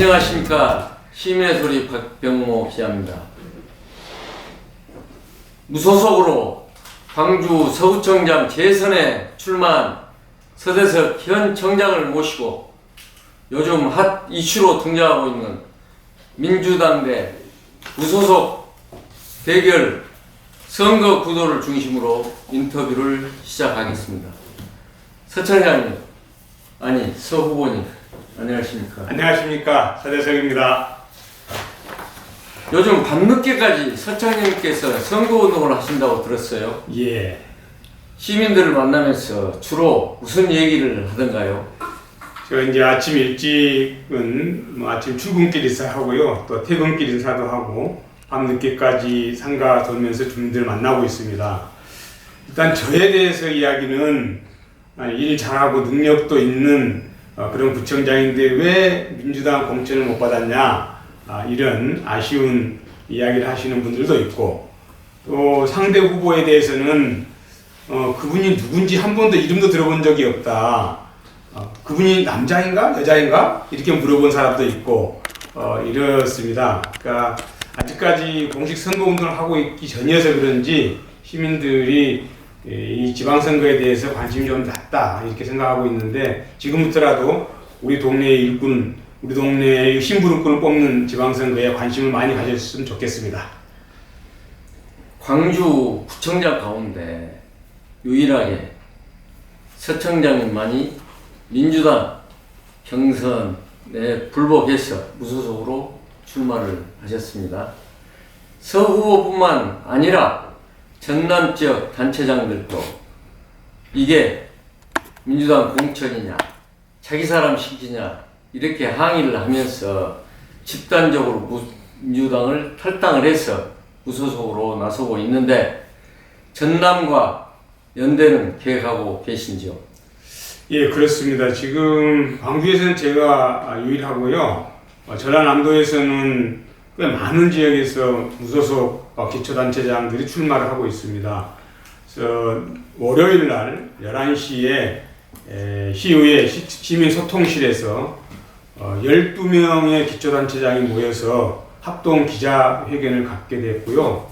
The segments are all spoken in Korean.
안녕하십니까 시민의 소리 박병모 기자입니다. 무소속으로 광주 서구청장 재선에 출마한 서대석 현 청장을 모시고 요즘 핫 이슈로 등장하고 있는 민주당 대 무소속 대결 선거 구도를 중심으로 인터뷰를 시작하겠습니다. 서 청장님, 아니 서 후보님, 안녕하십니까? 안녕하십니까 서대석입니다. 요즘 밤늦게까지 서청님께서 선거운동을 하신다고 들었어요. 예, 시민들을 만나면서 주로 무슨 얘기를 하던가요? 저 이제 아침 일찍은 뭐 아침 출근길 인사 하고요, 또 퇴근길 인사도 하고 밤 늦게까지 상가 돌면서 주민들 만나고 있습니다. 일단 저에 대해서 이야기는 아, 일 잘하고 능력도 있는 어, 그런 구청장인데 왜 민주당 공천을 못 받았냐 아, 이런 아쉬운 이야기를 하시는 분들도 있고 또 상대 후보에 대해서는 어, 그분이 누군지 한 번도 이름도 들어본 적이 없다. 어, 그분이 남자인가 여자인가 이렇게 물어본 사람도 있고 어, 이렇습니다. 그러니까 아직까지 공식 선거 운동을 하고 있기 전이어서 그런지 시민들이 예, 이 지방선거에 대해서 관심이 좀 낮다 이렇게 생각하고 있는데 지금부터라도 우리 동네의 일꾼, 우리 동네의 신부름꾼을 뽑는 지방선거에 관심을 많이 가졌으면 좋겠습니다. 광주 구청장 가운데 유일하게 서청장님만이 민주당 경선에 불복해서 무소속으로 출마를 하셨습니다. 서 후보뿐만 아니라 전남 지역 단체장들도 이게 민주당 공천이냐, 자기 사람 시키냐 이렇게 항의를 하면서 집단적으로 무- 민주당을 탈당을 해서 무소속으로 나서고 있는데 전남과 연대는 계획하고 계신지요? 예, 그렇습니다. 지금 광주에서는 제가 아, 유일하고요. 어, 전라남도에서는 꽤 많은 지역에서 무소속 어, 기초단체장들이 출마를 하고 있습니다. 그래서 월요일 날 11시에 시의회 시- 시민소통실에서 어, 12명의 기초단체장이 모여서 합동 기자회견을 갖게 됐고요.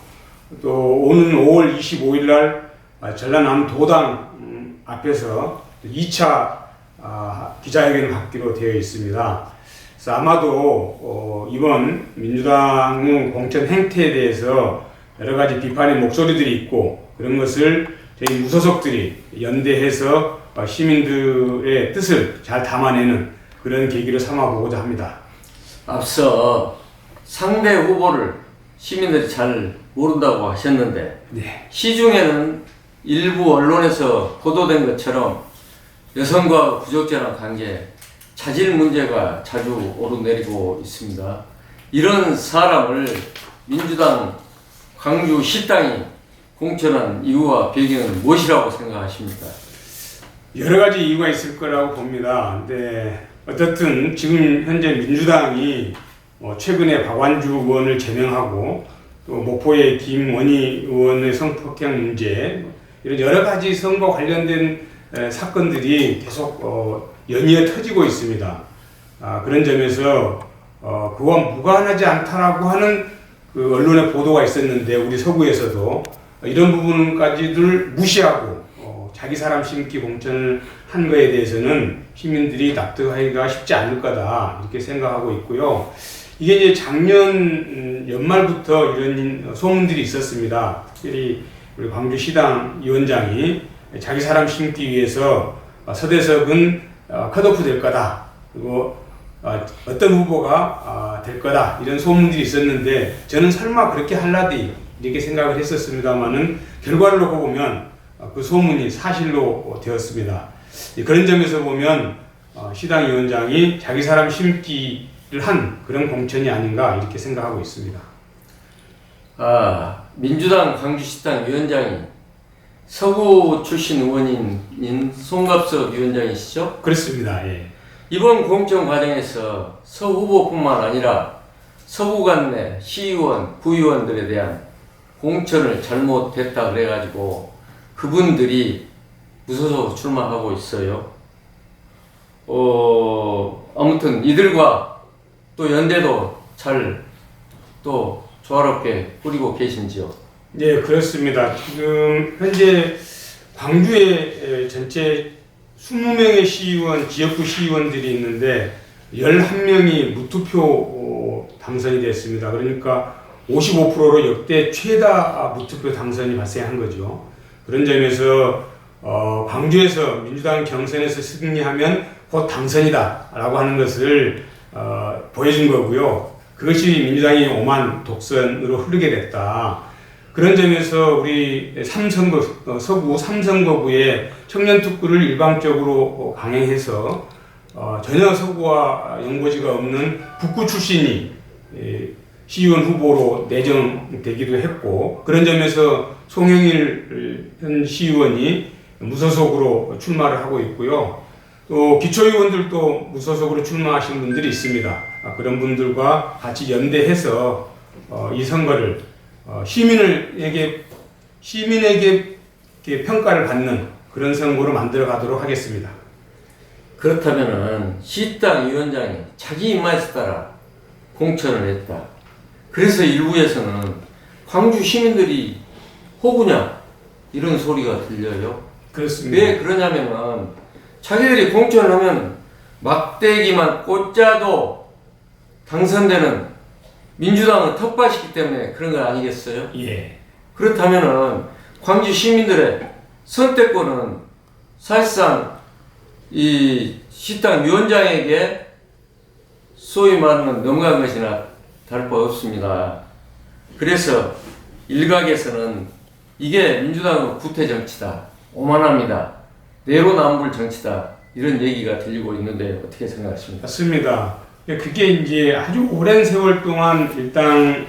또 오는 5월 25일 날 아, 전라남 도당 음, 앞에서 2차 아, 기자회견을 갖기로 되어 있습니다. 그래서 아마도 어, 이번 민주당의 공천 행태에 대해서 여러 가지 비판의 목소리들이 있고 그런 것을 저희 무소속들이 연대해서 어, 시민들의 뜻을 잘 담아내는 그런 계기로 삼아보고자 합니다. 앞서 상대 후보를 시민들이 잘 모른다고 하셨는데 네. 시중에는 일부 언론에서 보도된 것처럼 여성과 부적절한 관계, 차질 문제가 자주 오르내리고 있습니다. 이런 사람을 민주당 광주 시당이 공천한 이유와 배경은 무엇이라고 생각하십니까? 여러 가지 이유가 있을 거라고 봅니다. 근데 어떻든 지금 현재 민주당이 뭐 최근에 박완주 의원을 제명하고 또 목포의 김원희 의원의 성폭행 문제 이런 여러 가지 선거 관련된 에, 사건들이 계속 어, 연이어 터지고 있습니다. 아, 그런 점에서 어, 그와 무관하지 않다라고 하는 그 언론의 보도가 있었는데 우리 서구에서도 이런 부분까지를 무시하고 어, 자기 사람 심기 공천을 한 거에 대해서는 시민들이 납득하기가 쉽지 않을 거다 이렇게 생각하고 있고요. 이게 이제 작년 음, 연말부터 이런 소문들이 있었습니다. 특별히 우리 광주 시당 위원장이 자기 사람 심기 위해서 어, 서대석은 어, 컷오프 될 거다. 그리고 어, 어떤 후보가 아, 될 거다 이런 소문들이 있었는데 저는 설마 그렇게 할라디 이렇게 생각을 했었습니다만은 결과를 놓고 보면 어, 그 소문이 사실로 되었습니다. 예, 그런 점에서 보면 어, 시당 위원장이 자기 사람 심기를 한 그런 공천이 아닌가 이렇게 생각하고 있습니다. 아, 민주당 광주시당 위원장이 서구 출신 의원인 송갑석 위원장이시죠? 그렇습니다. 예. 이번 공천 과정에서 서 후보뿐만 아니라 서구 관내 시의원, 구의원들에 대한 공천을 잘못했다 그래가지고 그분들이 무소속 출마하고 있어요. 어, 아무튼 이들과 또 연대도 잘 또 조화롭게 꾸리고 계신지요? 네, 그렇습니다. 지금 현재 광주에 에, 전체 20명의 시의원, 지역구 시의원들이 있는데 11명이 무투표 어, 당선이 됐습니다. 그러니까 55%로 역대 최다 무투표 당선이 발생한 거죠. 그런 점에서 어, 광주에서 민주당 경선에서 승리하면 곧 당선이다라고 하는 것을 어, 보여준 거고요. 그것이 민주당이 오만 독선으로 흐르게 됐다. 그런 점에서 우리 삼선거 어, 서구 삼선거구의 청년 특구를 일방적으로 어, 강행해서 어, 전혀 서구와 연고지가 없는 북구 출신이 예, 시의원 후보로 내정되기도 했고 그런 점에서 송영일 현 시의원이 무소속으로 출마를 하고 있고요. 또 기초의원들도 무소속으로 출마하신 분들이 있습니다. 아, 그런 분들과 같이 연대해서 어, 이 선거를 어, 시민에게 시민에게 이렇게 평가를 받는 그런 선거로 만들어 가도록 하겠습니다. 그렇다면은 시당 위원장이 자기 입맛에 따라 공천을 했다. 그래서 일부에서는 광주 시민들이 호구냐 이런 소리가 들려요. 그렇습니다. 왜 그러냐면은 자기들이 공천을 하면 막대기만 꽂자도 당선되는 민주당은 텃밭이기 때문에 그런 거 아니겠어요? 예. 그렇다면은 광주 시민들의 선택권은 사실상 이 시당 위원장에게 소위 말하는 넘어간 것이나 다를 바 없습니다. 그래서 일각에서는 이게 민주당의 구태 정치다, 오만합니다, 내로남불 정치다 이런 얘기가 들리고 있는데 어떻게 생각하십니까? 맞습니다. 그게 이제 아주 오랜 세월 동안 일당이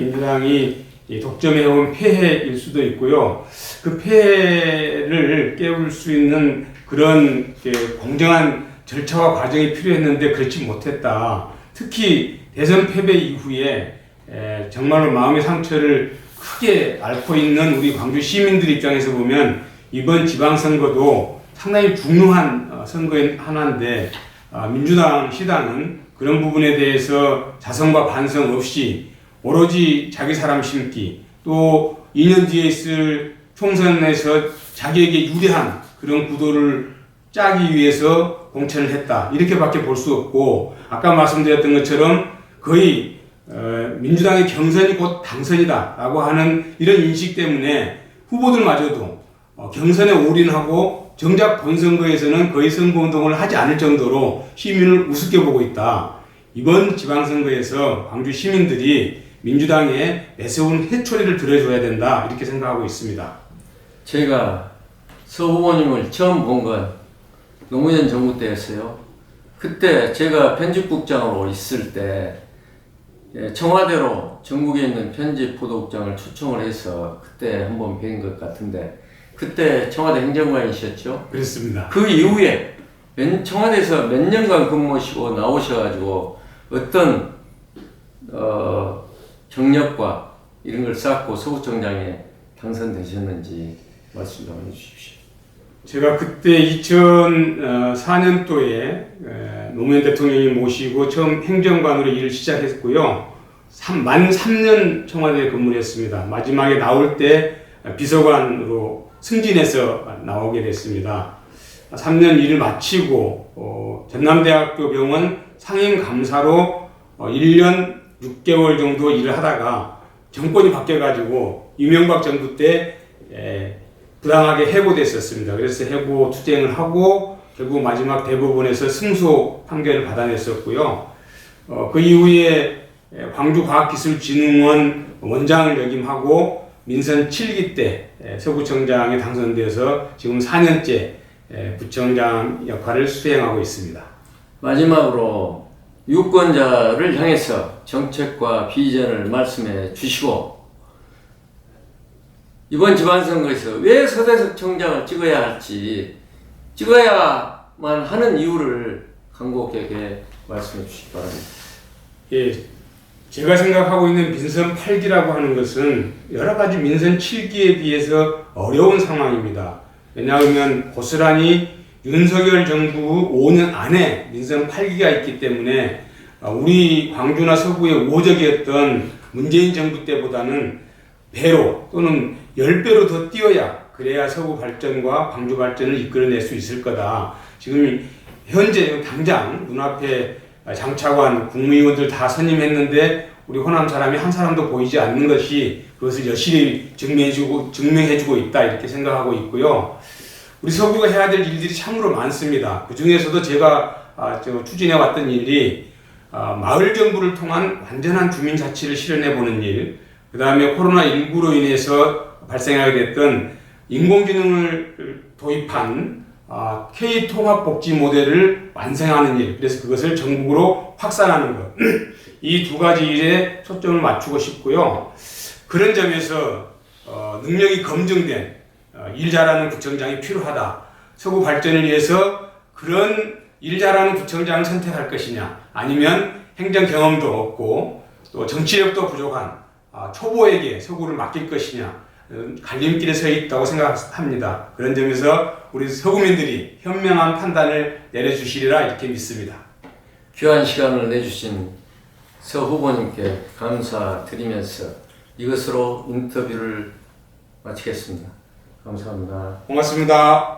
민주당이 이 독점해온 폐해일 수도 있고요. 그 폐해를 깨울 수 있는 그런 공정한 절차와 과정이 필요했는데 그렇지 못했다. 특히 대선 패배 이후에 에, 정말로 마음의 상처를 크게 앓고 있는 우리 광주 시민들 입장에서 보면 이번 지방선거도 상당히 중요한 어, 선거의 하나인데 아, 민주당 시당은 그런 부분에 대해서 자성과 반성 없이 오로지 자기 사람 심기 또 2년 뒤에 있을 총선에서 자기에게 유리한 그런 구도를 짜기 위해서 공천을 했다. 이렇게밖에 볼 수 없고 아까 말씀드렸던 것처럼 거의 어, 민주당의 경선이 곧 당선이다라고 하는 이런 인식 때문에 후보들마저도 어, 경선에 올인하고 정작 본선거에서는 거의 선거운동을 하지 않을 정도로 시민을 우습게 보고 있다. 이번 지방선거에서 광주 시민들이 민주당에 내세운 해초리를 들어줘야 된다. 이렇게 생각하고 있습니다. 제가 서 후보님을 처음 본 건 노무현 정부 때였어요. 그때 제가 편집국장으로 있을 때 예, 청와대로 전국에 있는 편집 보도국장을 초청을 해서 그때 한번 뵌 것 같은데 그때 청와대 행정관이셨죠. 그렇습니다. 그 이후에 몇- 청와대에서 몇 년간 근무하시고 나오셔가지고 어떤 어, 경력과 이런 걸 쌓고 서구청장에 당선되셨는지 말씀 좀 해주십시오. 제가 그때 2004년도에 노무현 대통령이 모시고 처음 행정관으로 일을 시작했고요. 삼- 만 3년 청와대에 근무를 했습니다. 마지막에 나올 때 비서관으로 승진해서 나오게 됐습니다. 3년 일을 마치고 어, 전남대학교 병원 상임감사로 어, 1년 6개월 정도 일을 하다가 정권이 바뀌어가지고 이명박 정부 때 에, 부당하게 해고됐었습니다. 그래서 해고 투쟁을 하고 결국 마지막 대법원에서 승소 판결을 받아냈었고요. 어, 그 이후에 에, 광주과학기술진흥원 원장을 역임하고 민선 7기 때 에, 서구청장에 당선되어서 지금 4년째 에, 부청장 역할을 수행하고 있습니다. 마지막으로 유권자를 향해서 정책과 비전을 말씀해 주시고 이번 지방선거에서 왜 서대석 청장을 찍어야 할지 찍어야만 하는 이유를 강곡하게 말씀해 주시기 바랍니다. 예, 제가 생각하고 있는 민선 8기라고 하는 것은 여러 가지 민선 7기에 비해서 어려운 상황입니다. 왜냐하면 고스란히 윤석열 정부 5년 안에 민선 8기가 있기 때문에 아, 우리 광주나 서구의 오적이었던 문재인 정부 때보다는 배로 또는 열 배로 더 뛰어야 그래야 서구 발전과 광주 발전을 이끌어낼 수 있을 거다. 지금 현재 당장 눈앞에 장차관 국무위원들 다 선임했는데 우리 호남 사람이 한 사람도 보이지 않는 것이 그것을 여실히 증명해주고 증명해주고 있다 이렇게 생각하고 있고요. 우리 서구가 해야 될 일들이 참으로 많습니다. 그 중에서도 제가 아, 저 추진해 왔던 일이 아, 마을 정부를 통한 완전한 주민 자치를 실현해 보는 일, 그 다음에 코로나 19로 인해서 발생하게 됐던 인공지능을 도입한 아, K 통합 복지 모델을 완성하는 일, 그래서 그것을 전국으로 확산하는 것, 이 두 가지 일에 초점을 맞추고 싶고요. 그런 점에서 어, 능력이 검증된 어, 일 잘하는 구청장이 필요하다. 서구 발전을 위해서 그런 일 잘하는 구청장을 선택할 것이냐, 아니면 행정 경험도 없고 또 정치력도 부족한 아, 초보에게 서구를 맡길 것이냐, 어, 갈림길에 서 있다고 생각합니다. 그런 점에서 우리 서구민들이 현명한 판단을 내려주시리라 이렇게 믿습니다. 귀한 시간을 내주신 서 후보님께 감사드리면서 이것으로 인터뷰를 마치겠습니다. 감사합니다. 고맙습니다.